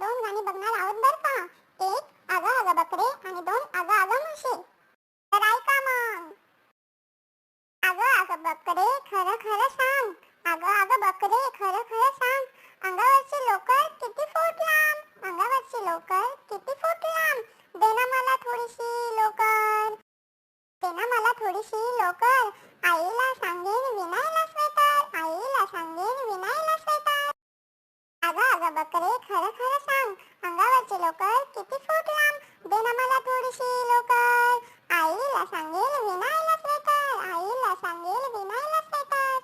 दोन गाणी बघणार आहोत बर का? एक अगं अगं बकरे आणि दोन अगं अगं म्हशी. तर ऐका मग. आग आग बकरे खरं खरं सांग. आग आग बकरे खरं खरं सांग. अंगावरची लोकर किती फूट लांब? अंगावरची लोकर किती फूट लांब? देना मला थोडीशी लोकर. देना मला थोडीशी लोकर. आईला सांगेन विनायला स्वेटर आईला सांगेन विनायला स्वेटर अगं अगं बकरे खरं खरं सांग अंगावरची लोकर किती फूट लांब दे ना मला आईला सांगेल विनायला स्वेटर आईला सांगेल विनायला स्वेटर.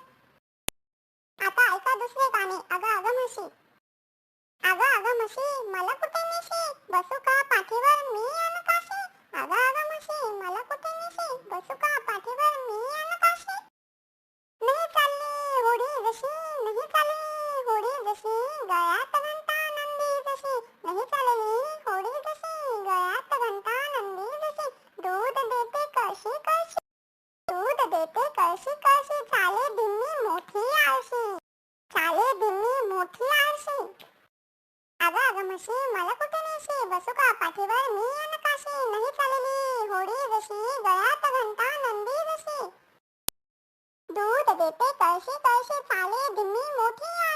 आता ऐका दुसरे गाणे. अगं अगं म्हशी. अगं अगं म्हशी मला कुठे नेशी? बसू का पाठीवर मी अन काशी? अगं अगं म्हशी मला कुठे नेशी? बसू का पाठीवर मी कळशी कळशी दूध देते कळशी कळशी चाले दिम्मी मोठी आळशी. चाले दिम्मी मोठी आळशी. अगं अगं म्हशी, मला कुठे नेशी बसू का? पाठीवर मी अन काशी? नाही चालली. होडी जशी, गळ्यात घंटा नंदी जशी. दूध देते कळशी कळशी चाले दिम्मी मोठी